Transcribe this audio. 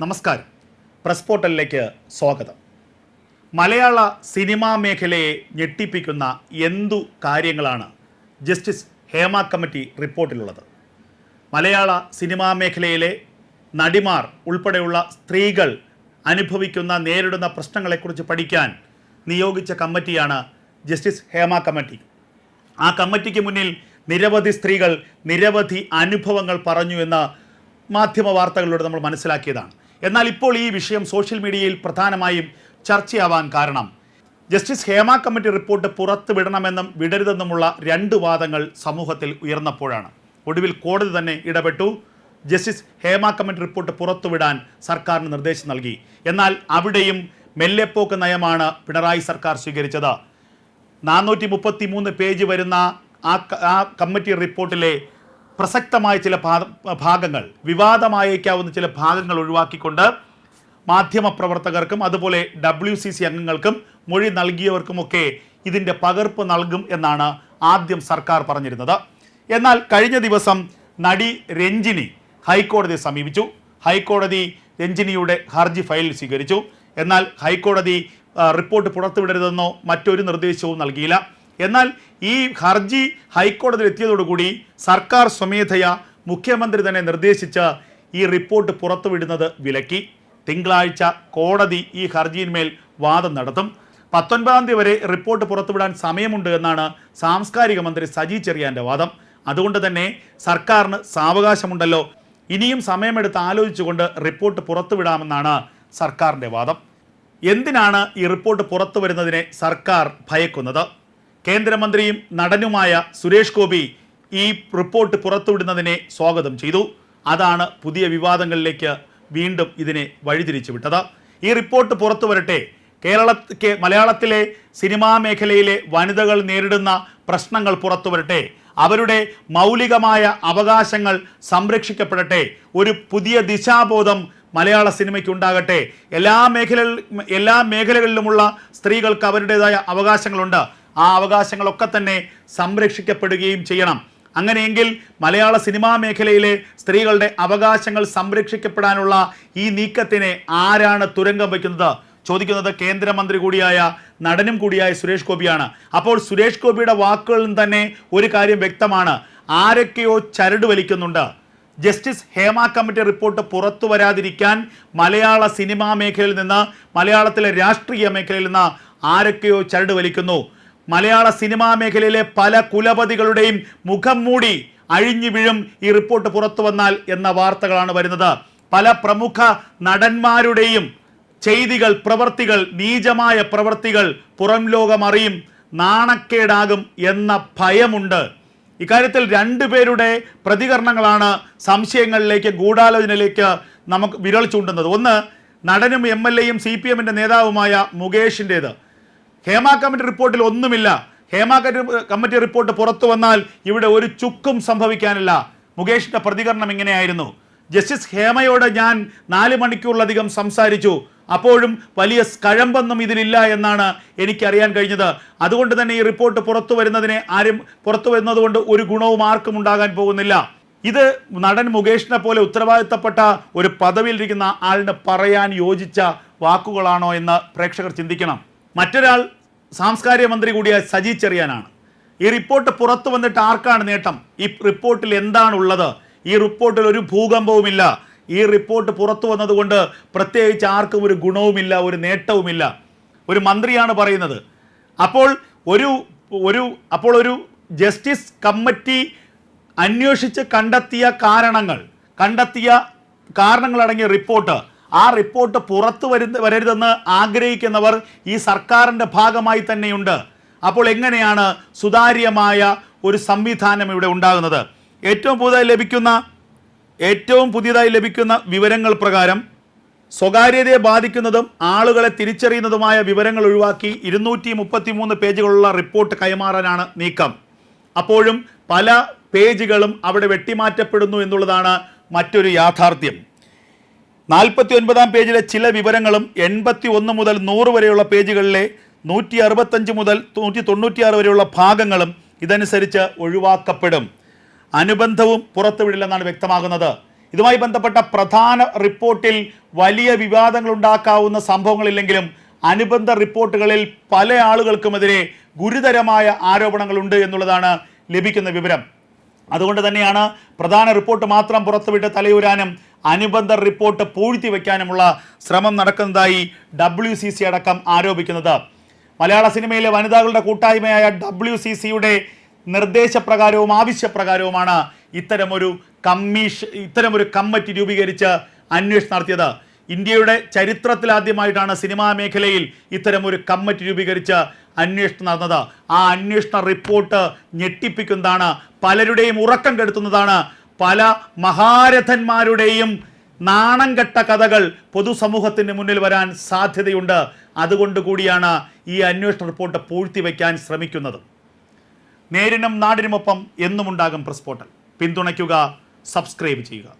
നമസ്കാരം. പ്രസ് പോർട്ടലിലേക്ക് സ്വാഗതം. മലയാള സിനിമാ മേഖലയെ ഞെട്ടിപ്പിക്കുന്ന എന്തു കാര്യങ്ങളാണ് ജസ്റ്റിസ് ഹേമ കമ്മിറ്റി റിപ്പോർട്ടിലുള്ളത്? മലയാള സിനിമാ മേഖലയിലെ നടിമാർ ഉൾപ്പെടെയുള്ള സ്ത്രീകൾ അനുഭവിക്കുന്ന നേരിടുന്ന പ്രശ്നങ്ങളെക്കുറിച്ച് പഠിക്കാൻ നിയോഗിച്ച കമ്മിറ്റിയാണ് ജസ്റ്റിസ് ഹേമ കമ്മിറ്റി. ആ കമ്മിറ്റിക്ക് മുന്നിൽ നിരവധി സ്ത്രീകൾ നിരവധി അനുഭവങ്ങൾ പറഞ്ഞു എന്ന് മാധ്യമ വാർത്തകളിലൂടെ നമ്മൾ മനസ്സിലാക്കിയതാണ്. എന്നാൽ ഇപ്പോൾ ഈ വിഷയം സോഷ്യൽ മീഡിയയിൽ പ്രധാനമായും ചർച്ചയാവാൻ കാരണം. ജസ്റ്റിസ് ഹേമ കമ്മിറ്റി റിപ്പോർട്ട് പുറത്തു വിടണമെന്നും വിടരുതെന്നുമുള്ള രണ്ട് വാദങ്ങൾ സമൂഹത്തിൽ ഉയർന്നപ്പോഴാണ്. ഒടുവിൽ കോടതി തന്നെ ഇടപെട്ടു. ജസ്റ്റിസ് ഹേമ കമ്മിറ്റി റിപ്പോർട്ട് പുറത്തുവിടാൻ സർക്കാരിന് നിർദ്ദേശം നൽകി. എന്നാൽ അവിടെയും മെല്ലെപ്പോക്ക് നയമാണ് പിണറായി സർക്കാർ സ്വീകരിച്ചത്. നാനൂറ്റി മുപ്പത്തി മൂന്ന് പേജ് വരുന്ന ആ കമ്മിറ്റി റിപ്പോർട്ടിലെ പ്രസക്തമായ ചില ഭാഗങ്ങൾ വിവാദമായേക്കാവുന്ന ചില ഭാഗങ്ങൾ ഒഴിവാക്കിക്കൊണ്ട് മാധ്യമപ്രവർത്തകർക്കും അതുപോലെ ഡബ്ല്യു സി സി അംഗങ്ങൾക്കും മൊഴി നൽകിയവർക്കുമൊക്കെ ഇതിന്റെ പകർപ്പ് നൽകും എന്നാണ് ആദ്യം സർക്കാർ പറഞ്ഞിരുന്നത്. എന്നാൽ കഴിഞ്ഞ ദിവസം നടി രഞ്ജിനി ഹൈക്കോടതിയെ സമീപിച്ചു. ഹൈക്കോടതി രഞ്ജിനിയുടെ ഹർജി ഫയൽ സ്വീകരിച്ചു. എന്നാൽ ഹൈക്കോടതി റിപ്പോർട്ട് പുറത്തുവിടരുതെന്നോ മറ്റൊരു നിർദ്ദേശവും നൽകിയില്ല. എന്നാൽ ഈ ഹർജി ഹൈക്കോടതിയിൽ എത്തിയതോടുകൂടി സർക്കാർ സ്വമേധയ മുഖ്യമന്ത്രി തന്നെ നിർദ്ദേശിച്ച ഈ റിപ്പോർട്ട് പുറത്തുവിടുന്നത് വിലക്കി. തിങ്കളാഴ്ച കോടതി ഈ ഹർജിയിന്മേൽ വാദം നടത്തും. പത്തൊൻപതാം തീയതി വരെ റിപ്പോർട്ട് പുറത്തുവിടാൻ സമയമുണ്ട് എന്നാണ് സാംസ്കാരിക മന്ത്രി സജി ചെറിയാന്റെ വാദം. അതുകൊണ്ട് തന്നെ സർക്കാരിന് സാവകാശമുണ്ടല്ലോ. ഇനിയും സമയമെടുത്ത് ആലോചിച്ചുകൊണ്ട് റിപ്പോർട്ട് പുറത്തുവിടാമെന്നാണ് സർക്കാരിന്റെ വാദം. എന്തിനാണ് ഈ റിപ്പോർട്ട് പുറത്തു വരുന്നതിനെ സർക്കാർ ഭയക്കുന്നത്? കേന്ദ്രമന്ത്രിയും നടനുമായ സുരേഷ് ഗോപി ഈ റിപ്പോർട്ട് പുറത്തുവിടുന്നതിനെ സ്വാഗതം ചെയ്തു. അതാണ് പുതിയ വിവാദങ്ങളിലേക്ക് വീണ്ടും ഇതിനെ വഴിതിരിച്ചു വിട്ടത്. ഈ റിപ്പോർട്ട് പുറത്തു വരട്ടെ കേരള മലയാളത്തിലെ സിനിമാ മേഖലയിലെ വനിതകൾ നേരിടുന്ന പ്രശ്നങ്ങൾ പുറത്തു വരട്ടെ അവരുടെ മൗലികമായ അവകാശങ്ങൾ സംരക്ഷിക്കപ്പെടട്ടെ. ഒരു പുതിയ ദിശാബോധം മലയാള സിനിമയ്ക്ക് ഉണ്ടാകട്ടെ. എല്ലാ മേഖല എല്ലാ മേഖലകളിലുമുള്ള സ്ത്രീകൾക്ക് അവരുടേതായ അവകാശങ്ങളുണ്ട്. ആ അവകാശങ്ങളൊക്കെ തന്നെ സംരക്ഷിക്കപ്പെടുകയും ചെയ്യണം. അങ്ങനെയെങ്കിൽ മലയാള സിനിമാ മേഖലയിലെ സ്ത്രീകളുടെ അവകാശങ്ങൾ സംരക്ഷിക്കപ്പെടാനുള്ള ഈ നീക്കത്തിനെ ആരാണ് തുരങ്കം വയ്ക്കുന്നത്? ചോദിക്കുന്നത് കേന്ദ്രമന്ത്രി കൂടിയായ നടനും കൂടിയായ സുരേഷ് ഗോപിയാണ്. അപ്പോൾ സുരേഷ് ഗോപിയുടെ വാക്കുകളിൽ തന്നെ ഒരു കാര്യം വ്യക്തമാണ്. ആരൊക്കെയോ ചരട് വലിക്കുന്നുണ്ട്. ജസ്റ്റിസ് ഹേമ കമ്മിറ്റി റിപ്പോർട്ട് പുറത്തു വരാതിരിക്കാൻ മലയാള സിനിമാ മേഖലയിൽ നിന്ന് മലയാളത്തിലെ രാഷ്ട്രീയ മേഖലയിൽ നിന്ന് ആരൊക്കെയോ ചരട് വലിക്കുന്നു. മലയാള സിനിമാ മേഖലയിലെ പല കുലപതികളുടെയും മുഖം മൂടി അഴിഞ്ഞു വീഴും ഈ റിപ്പോർട്ട് പുറത്തു വന്നാൽ എന്ന വാർത്തകളാണ് വരുന്നത്. പല പ്രമുഖ നടന്മാരുടെയും ചെയ്തികൾ പ്രവർത്തികൾ നീചമായ പ്രവർത്തികൾ പുറം ലോകമറിയും നാണക്കേടാകും എന്ന ഭയമുണ്ട്. ഇക്കാര്യത്തിൽ രണ്ടുപേരുടെ പ്രതികരണങ്ങളാണ് സംശയങ്ങളിലേക്ക് ഗൂഢാലോചനയിലേക്ക് നമുക്ക് വിരൽ ചൂണ്ടുന്നത്. ഒന്ന് നടനും എം എൽ എയും സി പി എമ്മിന്റെ നേതാവുമായ മുകേഷിന്റേത് ഹേമ കമ്മിറ്റി റിപ്പോർട്ടിൽ ഒന്നുമില്ല. ഹേമ കമ്മിറ്റി- റിപ്പോർട്ട് പുറത്തു വന്നാൽ ഇവിടെ ഒരു ചുക്കും സംഭവിക്കാനില്ല. മുകേഷിന്റെ പ്രതികരണം ഇങ്ങനെയായിരുന്നു. ജസ്റ്റിസ് ഹേമയോട് ഞാൻ നാല് മണിക്കൂറിലധികം സംസാരിച്ചു. അപ്പോഴും വലിയ കഴമ്പൊന്നും ഇതിലില്ല എന്നാണ് എനിക്കറിയാൻ കഴിഞ്ഞത്. അതുകൊണ്ട് തന്നെ ഈ റിപ്പോർട്ട് പുറത്തു വരുന്നതിനെ ആരും പുറത്തു വരുന്നത് കൊണ്ട് ഒരു ഗുണവും ആർക്കും ഉണ്ടാകാൻ പോകുന്നില്ല. ഇത് നടൻ മുകേഷിനെ പോലെ ഉത്തരവാദിത്തപ്പെട്ട ഒരു പദവിയിലിരിക്കുന്ന ആളിന് പറയാൻ യോജിച്ച വാക്കുകളാണോ എന്ന് പ്രേക്ഷകർ ചിന്തിക്കണം. മറ്റൊരാൾ സാംസ്കാരിക മന്ത്രി കൂടിയായ സജി ചെറിയാനാണ്. ഈ റിപ്പോർട്ട് പുറത്തു വന്നിട്ട് ആർക്കാണ് നേട്ടം? ഈ റിപ്പോർട്ടിൽ എന്താണുള്ളത്? ഈ റിപ്പോർട്ടിൽ ഒരു ഭൂകമ്പവുമില്ല. ഈ റിപ്പോർട്ട് പുറത്തു വന്നതുകൊണ്ട് പ്രത്യേകിച്ച് ആർക്കും ഒരു ഗുണവുമില്ല ഒരു നേട്ടവുമില്ല. ഒരു മന്ത്രിയാണ് പറയുന്നത്. അപ്പോൾ ഒരു ഒരു അപ്പോൾ ഒരു ജസ്റ്റിസ് കമ്മിറ്റി അന്വേഷിച്ച് കണ്ടെത്തിയ കാരണങ്ങൾ കണ്ടെത്തിയ കാരണങ്ങളടങ്ങിയ റിപ്പോർട്ട് ആ റിപ്പോർട്ട് പുറത്തു വരുന്ന വരരുതെന്ന് ആഗ്രഹിക്കുന്നവർ ഈ സർക്കാരിന്റെ ഭാഗമായി തന്നെയുണ്ട്. അപ്പോൾ എങ്ങനെയാണ് സുതാര്യമായ ഒരു സംവിധാനം ഇവിടെ ഉണ്ടാകുന്നത്? ഏറ്റവും പുതുതായി ലഭിക്കുന്ന ഏറ്റവും പുതിയതായി ലഭിക്കുന്ന വിവരങ്ങൾ പ്രകാരം സ്വകാര്യതയെ ബാധിക്കുന്നതും ആളുകളെ തിരിച്ചറിയുന്നതുമായ വിവരങ്ങൾ ഒഴിവാക്കി ഇരുന്നൂറ്റി മുപ്പത്തി മൂന്ന് പേജുകളുള്ള റിപ്പോർട്ട് കൈമാറാനാണ് നീക്കം. അപ്പോഴും പല പേജുകളും അവിടെ വെട്ടിമാറ്റപ്പെടുന്നു എന്നുള്ളതാണ് മറ്റൊരു യാഥാർത്ഥ്യം. നാൽപ്പത്തി ഒൻപതാം പേജിലെ ചില വിവരങ്ങളും എൺപത്തി ഒന്ന് മുതൽ നൂറ് വരെയുള്ള പേജുകളിലെ നൂറ്റി അറുപത്തഞ്ച് മുതൽ നൂറ്റി തൊണ്ണൂറ്റിയാറ് വരെയുള്ള ഭാഗങ്ങളും ഇതനുസരിച്ച് ഒഴിവാക്കപ്പെടും. അനുബന്ധവും പുറത്തുവിടില്ലെന്നാണ് വ്യക്തമാകുന്നത്. ഇതുമായി ബന്ധപ്പെട്ട പ്രധാന റിപ്പോർട്ടിൽ വലിയ വിവാദങ്ങൾ ഉണ്ടാക്കാവുന്ന സംഭവങ്ങളില്ലെങ്കിലും അനുബന്ധ റിപ്പോർട്ടുകളിൽ പല ആളുകൾക്കുമെതിരെ ഗുരുതരമായ ആരോപണങ്ങളുണ്ട് എന്നുള്ളതാണ് ലഭിക്കുന്ന വിവരം. അതുകൊണ്ട് തന്നെയാണ് പ്രധാന റിപ്പോർട്ട് മാത്രം പുറത്തുവിട്ട് തലയൂരാനും അനുബന്ധ റിപ്പോർട്ട് പൂഴ്ത്തി വയ്ക്കാനുമുള്ള ശ്രമം നടക്കുന്നതായി ഡബ്ല്യു സി സി അടക്കം ആരോപിക്കുന്നത്. മലയാള സിനിമയിലെ വനിതകളുടെ കൂട്ടായ്മയായ ഡബ്ല്യു സി സിയുടെ നിർദ്ദേശപ്രകാരവും ആവശ്യപ്രകാരവുമാണ് ഇത്തരമൊരു കമ്മീഷൻ ഇത്തരമൊരു കമ്മിറ്റി രൂപീകരിച്ച് അന്വേഷണം നടത്തിയത്. ഇന്ത്യയുടെ ചരിത്രത്തിലാദ്യമായിട്ടാണ് സിനിമാ മേഖലയിൽ ഇത്തരമൊരു കമ്മിറ്റി രൂപീകരിച്ച് അന്വേഷണം നടന്നത്. ആ അന്വേഷണ റിപ്പോർട്ട് ഞെട്ടിപ്പിക്കുന്നതാണ്. പലരുടെയും ഉറക്കം കെടുത്തുന്നതാണ് പല മഹാരഥന്മാരുടെയും നാണം കെട്ട കഥകൾ പൊതുസമൂഹത്തിന് മുന്നിൽ വരാൻ സാധ്യതയുണ്ട്. അതുകൊണ്ട് കൂടിയാണ് ഈ അന്വേഷണ റിപ്പോർട്ട് പൂഴ്ത്തിവെക്കാൻ ശ്രമിക്കുന്നത്. നേരിനും നാടിനുമൊപ്പം എന്നുമുണ്ടാകും പ്രസ് പോർട്ടൽ പിന്തുണയ്ക്കുക സബ്സ്ക്രൈബ് ചെയ്യുക.